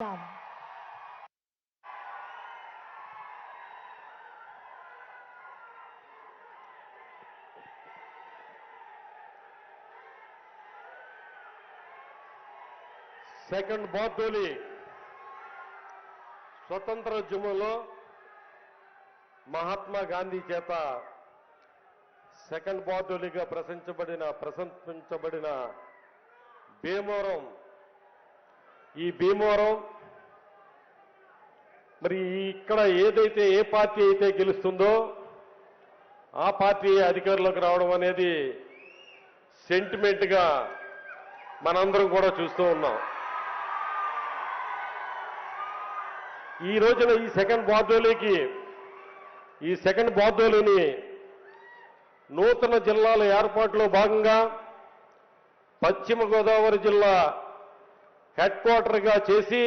Done. Second Bardoli స్వతంత్రోద్యమంలో మహాత్మా గాంధీ చేత second బార్దోలిగా ప్రశంసబడిన ప్రశంసించబడిన Bhimavaram ఈ భీమవరం మరి ఇక్కడ ఏదైతే ఏ పార్టీ అయితే గెలుస్తుందో ఆ పార్టీ అధికారంలోకి రావడం అనేది సెంటిమెంట్గా మనందరం కూడా చూస్తూ ఉన్నాం. ఈ రోజున ఈ సెకండ్ బార్డోలీకి ఈ సెకండ్ బార్డోలీని నూతన జిల్లాల ఏర్పాటులో భాగంగా పశ్చిమ గోదావరి జిల్లా హెడ్ క్వార్టర్గా చేసి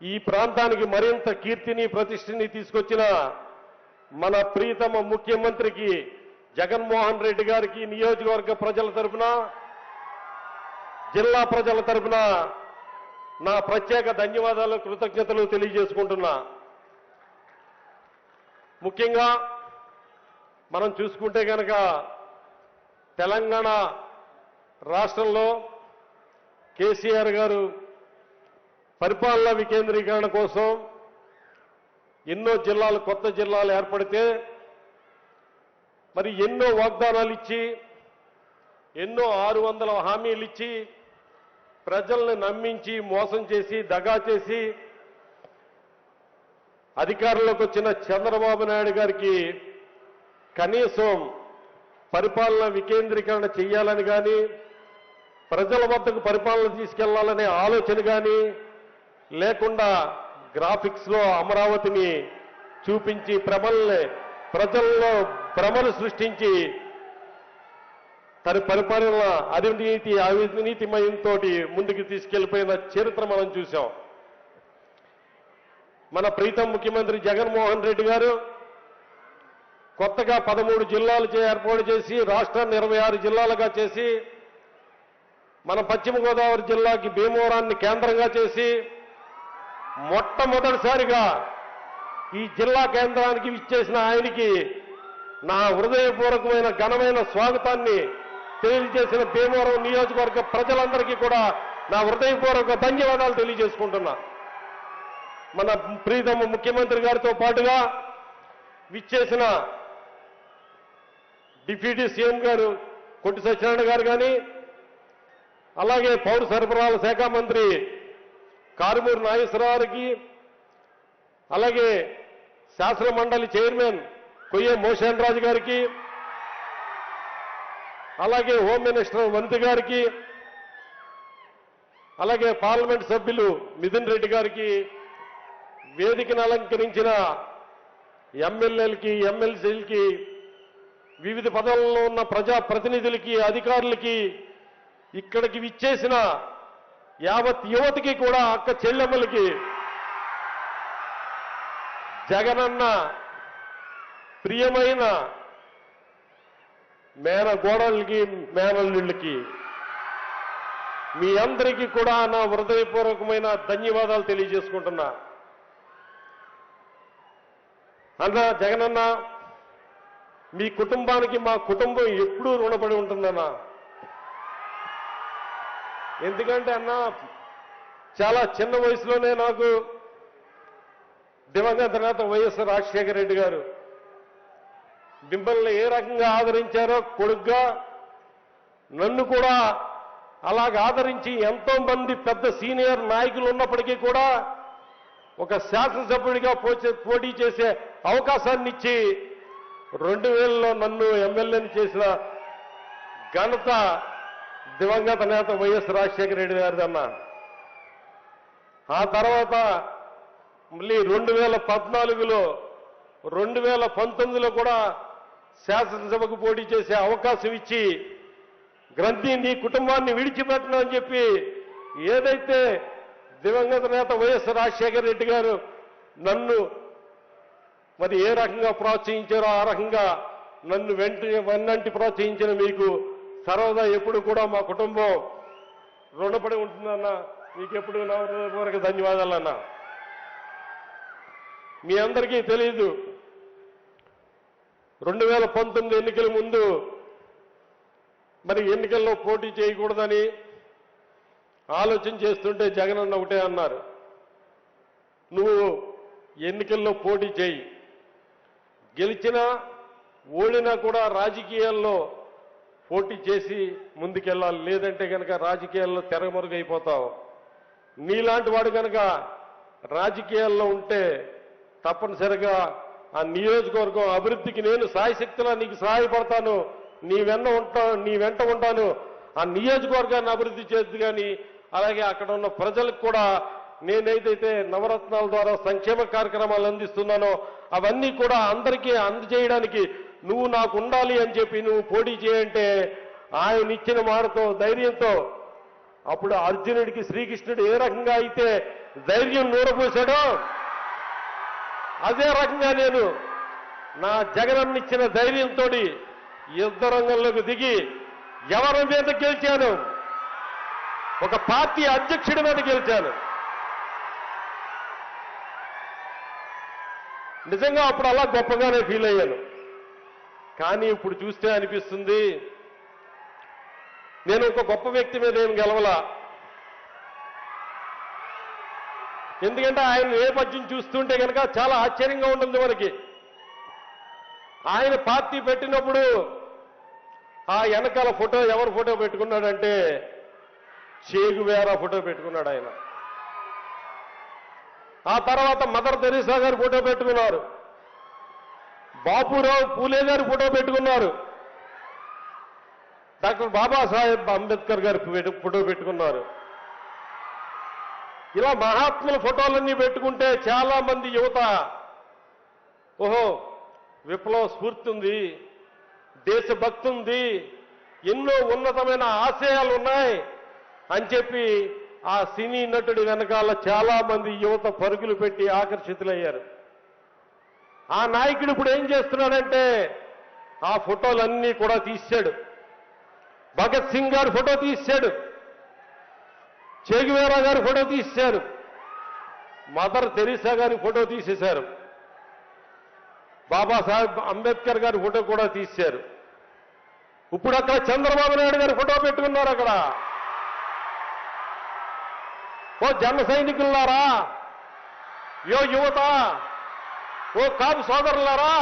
ఈ ప్రాంతానికి మరింత కీర్తిని ప్రతిష్టని తీసుకొచ్చిన మన ప్రీతమ ముఖ్యమంత్రికి జగన్మోహన్ రెడ్డి గారికి నియోజకవర్గ ప్రజల తరపున జిల్లా ప్రజల తరపున నా ప్రత్యేక ధన్యవాదాలు కృతజ్ఞతలు తెలియజేసుకుంటున్నా. ముఖ్యంగా మనం చూసుకుంటే కనుక తెలంగాణ రాష్ట్రంలో కేసీఆర్ గారు పరిపాలనా వికేంద్రీకరణ కోసం ఎన్నో జిల్లాలు కొత్త జిల్లాలు ఏర్పడితే మరి ఎన్నో వాగ్దానాలు ఇచ్చి ఎన్నో ఆరు వందల హామీలు ఇచ్చి ప్రజల్ని నమ్మించి మోసం చేసి దగా చేసి అధికారంలోకి వచ్చిన చంద్రబాబు నాయుడు గారికి కనీసం పరిపాలన వికేంద్రీకరణ చేయాలని కానీ ప్రజల వద్దకు పరిపాలన తీసుకెళ్ళాలనే ఆలోచన కానీ లేకుండా గ్రాఫిక్స్లో అమరావతిని చూపించి ప్రమల్ని ప్రజల్లో భ్రమలు సృష్టించి తన పరిపాలన అవినీతి అవినీతిమయంతో ముందుకు తీసుకెళ్ళిపోయిన చరిత్ర మనం చూశాం. మన ప్రీతం ముఖ్యమంత్రి జగన్మోహన్ రెడ్డి గారు కొత్తగా పదమూడు జిల్లాలు ఏర్పాటు చేసి రాష్ట్రాన్ని ఇరవై ఆరు జిల్లాలుగా చేసి మన పశ్చిమ గోదావరి జిల్లాకి భీమవరాన్ని కేంద్రంగా చేసి మొట్టమొదటిసారిగా ఈ జిల్లా కేంద్రానికి ఇచ్చేసిన ఆయనకి నా హృదయపూర్వకమైన ఘనమైన స్వాగతాన్ని తెలియజేసిన భీమవరం నియోజకవర్గ ప్రజలందరికీ కూడా నా హృదయపూర్వక ధన్యవాదాలు తెలియజేసుకుంటున్నా. మన ప్రీతమ ముఖ్యమంత్రి గారితో పాటుగా విచ్చేసిన డిప్యూటీ సీఎం గారు కొట్టి సత్యనారాయణ గారు కానీ అలాగే పౌర సరఫరాల శాఖ మంత్రి కారుమూరి నాగేశ్వరరావుకి అలాగే శాసన మండలి చైర్మన్ కొయ్య మోషన్ రాజు గారికి అలాగే హోమ్ మినిస్టర్ వంతి గారికి అలాగే పార్లమెంట్ సభ్యులు మిథున్ రెడ్డి గారికి వేదికను అలంకరించిన ఎమ్మెల్యేలకి ఎమ్మెల్సీలకి వివిధ పదవుల్లో ఉన్న ప్రజా ప్రతినిధులకి అధికారులకి ఇక్కడికి విచ్చేసిన యావత్ యువతికి కూడా అక్క చెల్లెమ్మలకి జగనన్న ప్రియమైన మేన గోడలకి మేనల్లుళ్ళకి మీ అందరికీ కూడా నా హృదయపూర్వకమైన ధన్యవాదాలు తెలియజేసుకుంటున్నా. అన్న జగనన్న మీ కుటుంబానికి మా కుటుంబం ఎప్పుడూ రుణపడి ఉంటుందన్నా. ఎందుకంటే అన్న చాలా చిన్న వయసులోనే నాకు దివంగత నేత వైఎస్ రాజశేఖర రెడ్డి గారు మిమ్మల్ని ఏ రకంగా ఆదరించారో కొడుగ్గా నన్ను కూడా అలాగ ఆదరించి ఎంతో మంది పెద్ద సీనియర్ నాయకులు ఉన్నప్పటికీ కూడా ఒక శాసనసభ్యుడిగా పోచే- పోటీ చేసే అవకాశాన్ని ఇచ్చి రెండు వేలలో నన్ను ఎమ్మెల్యేని చేసిన ఘనత దివంగత నేత వైఎస్ రాజశేఖర రెడ్డి గారిది ఆ తర్వాత మళ్ళీ రెండు వేల పద్నాలుగులో రెండు వేల పంతొమ్మిదిలో కూడా శాసనసభకు పోటీ చేసే అవకాశం ఇచ్చి గ్రంథి నీ కుటుంబాన్ని విడిచిపెట్టను అని చెప్పి ఏదైతే దివంగత నేత వైఎస్ రాజశేఖర రెడ్డి గారు నన్ను మరి ఏ రకంగా ప్రోత్సహించారో ఆ రకంగా నన్ను వెంట వెన్నంటి ప్రోత్సహించిన మీకు సర్వదా ఎప్పుడు కూడా మా కుటుంబం రుణపడి ఉంటుందన్న. మీకు ఎప్పుడు నా హృదయపూర్వక ధన్యవాదాలు మీ అందరికీ తెలియదు రెండు వేల పంతొమ్మిది ఎన్నికల ముందు మరి ఎన్నికల్లో పోటీ చేయకూడదని ఆలోచన చేస్తుంటే జగన్ అన్న ఒకటే అన్నారు. నువ్వు ఎన్నికల్లో పోటీ చేయి. గెలిచినా ఓడినా కూడా రాజకీయాల్లో పోటీ చేసి ముందుకెళ్ళాలి. లేదంటే కనుక రాజకీయాల్లో తెరమరుగైపోతావు. నీలాంటి వాడు కనుక రాజకీయాల్లో ఉంటే తప్పనిసరిగా ఆ నియోజకవర్గం అభివృద్ధికి నేను సాయశక్తిలా నీకు సహాయపడతాను. నీ వెన్న ఉంటా నీ వెంట ఉంటాను. ఆ నియోజకవర్గాన్ని అభివృద్ధి చేద్దు కానీ అలాగే అక్కడ ఉన్న ప్రజలకు కూడా నేనైతే నవరత్నాల ద్వారా సంక్షేమ కార్యక్రమాలు అందిస్తున్నానో అవన్నీ కూడా అందరికీ అందజేయడానికి నువ్వు నాకు ఉండాలి అని చెప్పి నువ్వు పోటీ చేయంటే ఆయన ఇచ్చిన మాటతో ధైర్యంతో అప్పుడు అర్జునుడికి శ్రీకృష్ణుడు ఏ రకంగా అయితే ధైర్యం నూరపోశాడో అదే రకంగా నేను నా జగనన్నిచ్చిన ధైర్యంతో యుద్ధ రంగంలోకి దిగి ఎవరి మీద గెలిచాను? ఒక పార్టీ అధ్యక్షుడి మీద గెలిచాను. నిజంగా అప్పుడు అలా గొప్పగానే ఫీల్ అయ్యాను. కానీ ఇప్పుడు చూస్తే అనిపిస్తుంది నేను ఒక గొప్ప వ్యక్తి మీద ఏం గెలవలా? ఎందుకంటే ఆయన నేపథ్యం చూస్తుంటే కనుక చాలా ఆశ్చర్యంగా ఉంటుంది మనకి. ఆయన పార్టీ పెట్టినప్పుడు ఆ వెనకాల ఫోటో ఎవరు ఫోటో పెట్టుకున్నాడంటే చేగువేరా ఫోటో పెట్టుకున్నాడు ఆయన. ఆ తర్వాత మదర్ తెరీసా గారు ఫోటో పెట్టుకున్నారు. బాపురావు పూలే గారు ఫోటో పెట్టుకున్నారు. డాక్టర్ బాబాసాహెబ్ అంబేద్కర్ గారు ఫోటో పెట్టుకున్నారు. ఇలా మహాత్ముల ఫోటోలన్నీ పెట్టుకుంటే చాలా మంది యువత ఓహో విప్లవ స్ఫూర్తి ఉంది దేశభక్తి ఉంది ఎన్నో ఉన్నతమైన ఆశయాలు ఉన్నాయి అని చెప్పి ఆ సినీ నటుడి వెనకాల చాలా మంది యువత పరుగులు పెట్టి ఆకర్షితులయ్యారు. ఆ నాయకుడు ఇప్పుడు ఏం చేస్తున్నాడంటే ఆ ఫోటోలన్నీ కూడా తీశాడు. భగత్ సింగ్ గారు ఫోటో తీశాడు. చేగువేరా గారు ఫోటో తీశారు. మదర్ తెరీసా గారి ఫోటో తీసేశారు. బాబాసాహెబ్ అంబేద్కర్ గారి ఫోటో కూడా తీశారు. ఇప్పుడు అక్కడ చంద్రబాబు నాయుడు గారి ఫోటో పెట్టుకున్నారు అక్కడ. ఓ జన సైనికులారా యో యువత ఓ కాపు సోదరులారా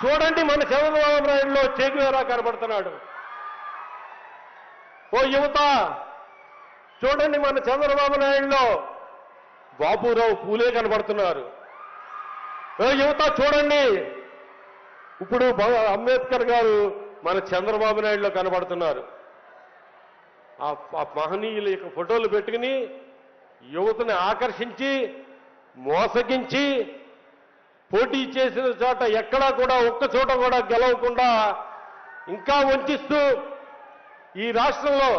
చూడండి మన చంద్రబాబు నాయుడులో చేకువేరా కనబడుతున్నాడు. ఓ యువత చూడండి మన చంద్రబాబు నాయుడులో బాబురావు పూలే కనబడుతున్నారు. ఓ యువత చూడండి. ఇప్పుడు అంబేద్కర్ గారు మన చంద్రబాబు నాయుడులో కనబడుతున్నారు. ఆ ఆ మహనీయుల యొక్క ఫోటోలు పెట్టుకుని యువతని ఆకర్షించి మోసగించి పోటీ చేసిన చోట ఎక్కడా కూడా ఒక్క చోట కూడా గెలవకుండా ఇంకా వంచిస్తూ ఈ రాష్ట్రంలో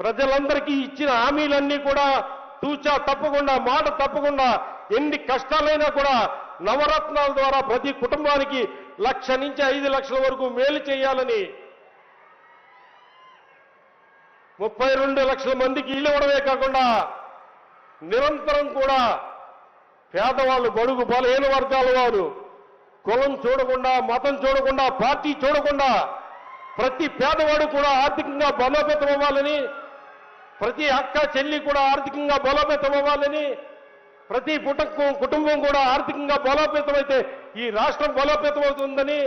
ప్రజలందరికీ ఇచ్చిన హామీలన్నీ కూడా తూచా తప్పకుండా మాట తప్పకుండా ఎన్ని కష్టాలైనా కూడా నవరత్నాల ద్వారా ప్రతి కుటుంబానికి లక్ష నుంచి ఐదు లక్షల వరకు మేలు చేయాలని ముప్పై రెండు లక్షల మందికి ఇల్లు ఇవ్వడమే కాకుండా నిరంతరం కూడా పేదవాళ్ళు బడుగు బలహీన వర్గాల వారు. కులం చూడకుండా మతం చూడకుండా పార్టీ చూడకుండా ప్రతి పేదవాడు కూడా ఆర్థికంగా బలోపేతం అవ్వాలని ప్రతి అక్క చెల్లి కూడా ఆర్థికంగా బలోపేతం అవ్వాలని ప్రతి కుటుంబం కుటుంబం కూడా ఆర్థికంగా బలోపేతం అయితే ఈ రాష్ట్రం బలోపేతం అవుతుందని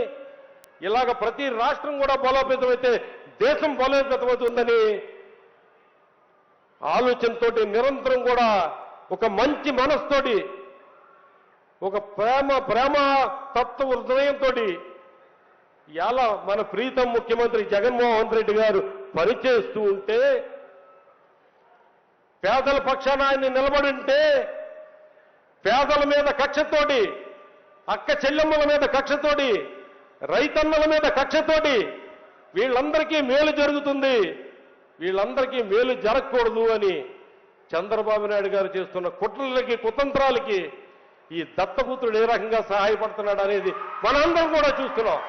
ఇలాగ ప్రతి రాష్ట్రం కూడా బలోపేతం అయితే దేశం బలోపేతం అవుతుందని ఆలోచనతోటి నిరంతరం కూడా ఒక మంచి మనస్తోటి ఒక ప్రేమ ప్రేమ తత్వ హృదయంతో ఎలా మన ప్రీతం ముఖ్యమంత్రి జగన్మోహన్ రెడ్డి గారు పనిచేస్తూ ఉంటే పేదల పక్షాన ఆయన్ని నిలబడి ఉంటే పేదల మీద కక్షతోటి అక్క చెల్లెమ్మల మీద కక్షతోటి రైతన్నల మీద కక్షతోటి వీళ్ళందరికీ మేలు జరుగుతుంది. వీళ్ళందరికీ మేలు జరగకూడదు అని చంద్రబాబు నాయుడు గారు చేస్తున్న కుట్రలకి కుతంత్రాలకి ఈ దత్తపుత్రుడు ఏ రకంగా సహాయపడుతున్నాడు అనేది మనందరం కూడా చూస్తున్నాం.